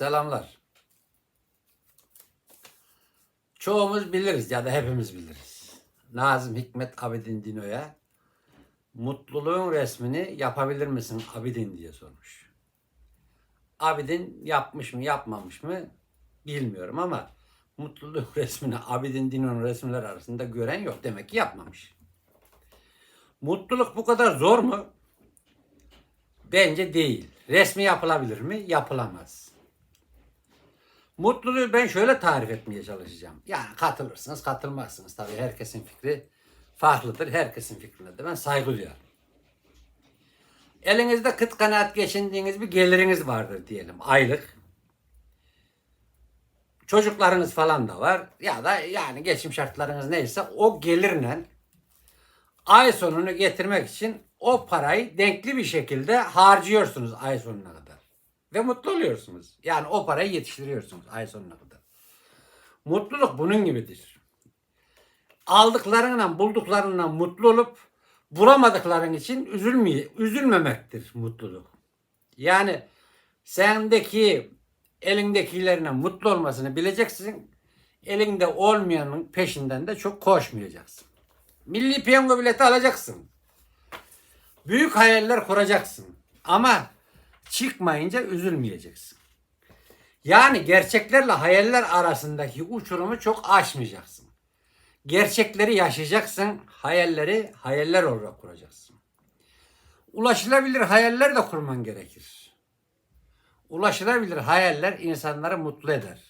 Selamlar. Çoğumuz biliriz ya da hepimiz biliriz. Nazım Hikmet Abidin Dino'ya mutluluğun resmini yapabilir misin Abidin diye sormuş. Abidin yapmış mı yapmamış mı bilmiyorum ama mutluluğun resmini Abidin Dino'nun resimler arasında gören yok. Demek ki yapmamış. Mutluluk bu kadar zor mu? Bence değil. Resmi yapılabilir mi? Yapılamaz. Mutluluğu ben şöyle tarif etmeye çalışacağım. Yani katılırsınız, katılmazsınız. Tabii herkesin fikri farklıdır. Herkesin fikrine de ben saygı duyarım. Elinizde kıt kanaat geçindiğiniz bir geliriniz vardır diyelim. Aylık. Çocuklarınız falan da var. Ya da yani geçim şartlarınız neyse o gelirle ay sonunu getirmek için o parayı denkli bir şekilde harcıyorsunuz ay sonuna kadar. Ve mutlu oluyorsunuz. Yani o parayı yetiştiriyorsunuz ay sonuna kadar. Mutluluk bunun gibidir. Aldıklarından, bulduklarından mutlu olup bulamadıkların için üzülmeye, üzülmemektir mutluluk. Yani sendeki elindekilerine mutlu olmasını bileceksin. Elinde olmayanın peşinden de çok koşmayacaksın. Milli piyango bileti alacaksın. Büyük hayaller kuracaksın. Ama çıkmayınca üzülmeyeceksin. Yani gerçeklerle hayaller arasındaki uçurumu çok aşmayacaksın. Gerçekleri yaşayacaksın, hayalleri hayaller olarak kuracaksın. Ulaşılabilir hayaller de kurman gerekir. Ulaşılabilir hayaller insanları mutlu eder.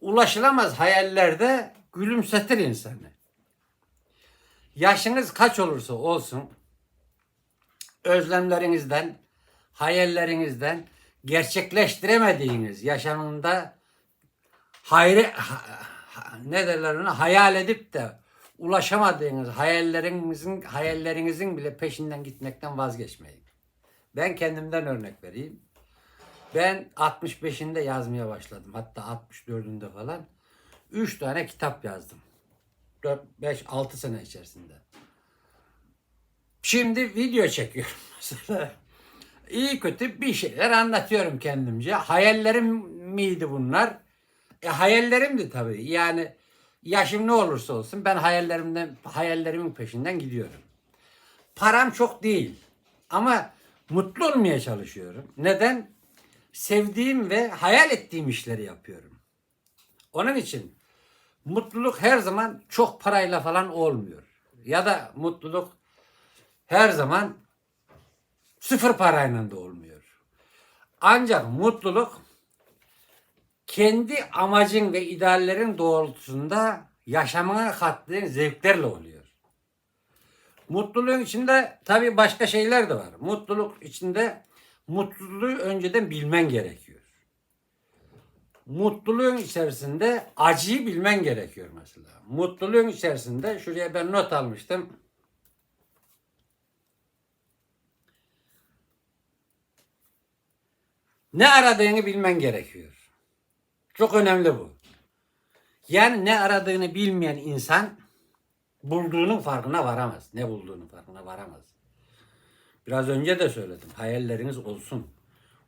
Ulaşılamaz hayaller de gülümsetir insanı. Yaşınız kaç olursa olsun özlemlerinizden, hayallerinizden gerçekleştiremediğiniz yaşamında hayre ha- ha- ne derler ona hayal edip de ulaşamadığınız hayallerinizin hayallerinizin bile peşinden gitmekten vazgeçmeyin. Ben kendimden örnek vereyim. Ben 65'inde yazmaya başladım. Hatta 64'ünde falan. 3 tane kitap yazdım. 4, 5, 6 sene içerisinde. Şimdi video çekiyorum mesela. İyi kötü bir şeyler anlatıyorum kendimce. Hayallerim miydi bunlar? E hayallerimdi tabii. Yani yaşım ne olursa olsun ben hayallerimden hayallerimin peşinden gidiyorum. Param çok değil. Ama mutlu olmaya çalışıyorum. Neden? Sevdiğim ve hayal ettiğim işleri yapıyorum. Onun için mutluluk her zaman çok parayla falan olmuyor. Ya da mutluluk her zaman sıfır parayla da olmuyor. Ancak mutluluk kendi amacın ve ideallerin doğrultusunda yaşamına kattığın zevklerle oluyor. Mutluluğun içinde tabii başka şeyler de var. Mutluluk içinde mutluluğu önceden bilmen gerekiyor. Mutluluğun içerisinde acıyı bilmen gerekiyor mesela. Mutluluğun içerisinde şuraya ben not almıştım. Ne aradığını bilmen gerekiyor. Çok önemli bu. Yani ne aradığını bilmeyen insan bulduğunun farkına varamaz. Ne bulduğunun farkına varamaz. Biraz önce de söyledim. Hayalleriniz olsun.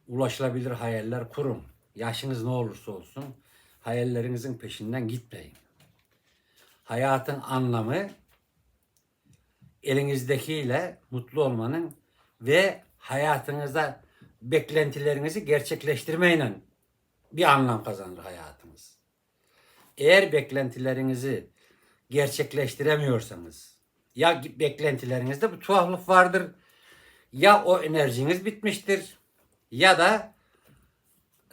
Ulaşılabilir hayaller kurun. Yaşınız ne olursa olsun hayallerinizin peşinden gitmeyin. Hayatın anlamı elinizdekiyle mutlu olmanın ve hayatınızda beklentilerinizi gerçekleştirmeyle bir anlam kazanır hayatınız. Eğer beklentilerinizi gerçekleştiremiyorsanız ya beklentilerinizde bir tuhaflık vardır ya o enerjiniz bitmiştir ya da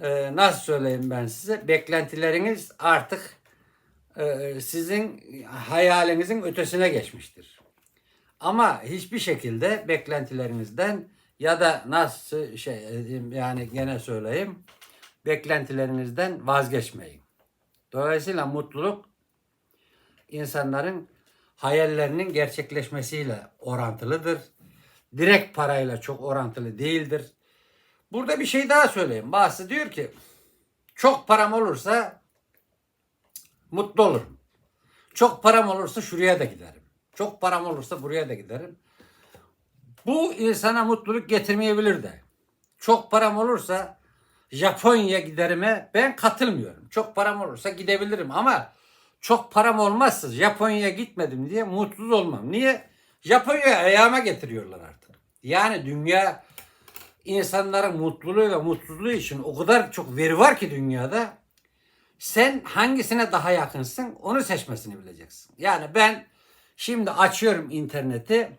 e, nasıl söyleyeyim ben size beklentileriniz artık e, sizin hayalinizin ötesine geçmiştir. Ama hiçbir şekilde beklentilerinizden ya da nasıl şey edeyim, yani gene söyleyeyim beklentilerinizden vazgeçmeyin. Dolayısıyla mutluluk insanların hayallerinin gerçekleşmesiyle orantılıdır. Direkt parayla çok orantılı değildir. Burada bir şey daha söyleyeyim. Bazısı diyor ki çok param olursa mutlu olurum. Çok param olursa şuraya da giderim. Çok param olursa buraya da giderim. Bu insana mutluluk getirmeyebilir de. Çok param olursa Japonya giderime ben katılmıyorum. Çok param olursa gidebilirim ama çok param olmazsa Japonya'ya gitmedim diye mutsuz olmam. Niye? Japonya'ya ayağıma getiriyorlar artık. Yani dünya insanların mutluluğu ve mutsuzluğu için o kadar çok veri var ki dünyada. Sen hangisine daha yakınsın onu seçmesini bileceksin. Yani ben şimdi açıyorum interneti.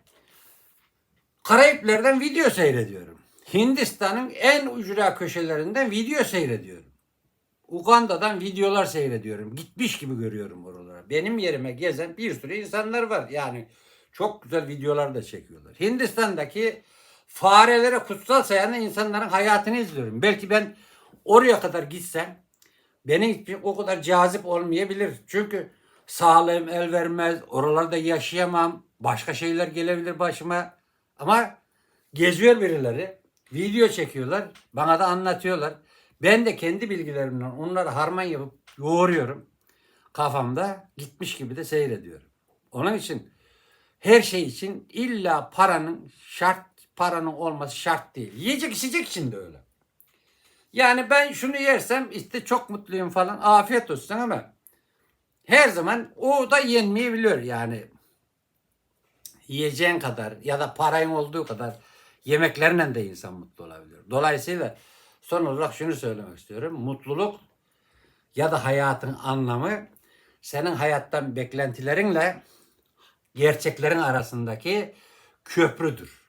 Karayipler'den video seyrediyorum. Hindistan'ın en ücra köşelerinden video seyrediyorum. Uganda'dan videolar seyrediyorum. Gitmiş gibi görüyorum oralara. Benim yerime gezen bir sürü insanlar var. Yani çok güzel videolar da çekiyorlar. Hindistan'daki farelere kutsal sayan insanların hayatını izliyorum. Belki ben oraya kadar gitsem benim o kadar cazip olmayabilir. Çünkü sağlığım el vermez. Oralarda yaşayamam. Başka şeyler gelebilir başıma. Ama geziyor birileri. Video çekiyorlar. Bana da anlatıyorlar. Ben de kendi bilgilerimden onları harman yapıp yoğuruyorum. Kafamda gitmiş gibi de seyrediyorum. Onun için her şey için illa paranın şart paranın olması şart değil. Yiyecek içecek için de öyle. Yani ben şunu yersem işte çok mutluyum falan afiyet olsun ama her zaman o da yenmeyebiliyor yani. Yiyeceğin kadar ya da parayın olduğu kadar yemeklerle de insan mutlu olabiliyor. Dolayısıyla son olarak şunu söylemek istiyorum. Mutluluk ya da hayatın anlamı senin hayattan beklentilerinle gerçeklerin arasındaki köprüdür.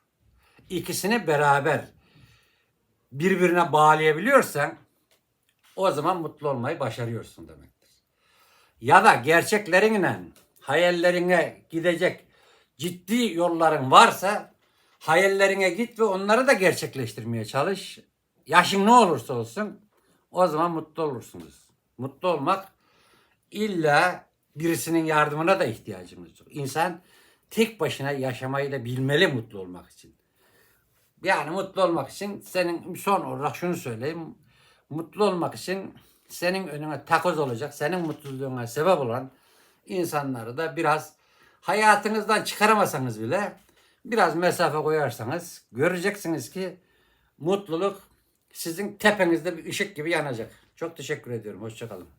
İkisini beraber birbirine bağlayabiliyorsan o zaman mutlu olmayı başarıyorsun demektir. Ya da gerçeklerinle hayallerine gidecek ciddi yolların varsa hayallerine git ve onları da gerçekleştirmeye çalış. Yaşın ne olursa olsun o zaman mutlu olursunuz. Mutlu olmak illa birisinin yardımına da ihtiyacımız yok. İnsan tek başına yaşamayı da bilmeli mutlu olmak için. Yani mutlu olmak için senin son olarak şunu söyleyeyim. Mutlu olmak için senin önüne takoz olacak, senin mutluluğuna sebep olan insanları da biraz hayatınızdan çıkaramasanız bile biraz mesafe koyarsanız göreceksiniz ki mutluluk sizin tepenizde bir ışık gibi yanacak. Çok teşekkür ediyorum. Hoşçakalın.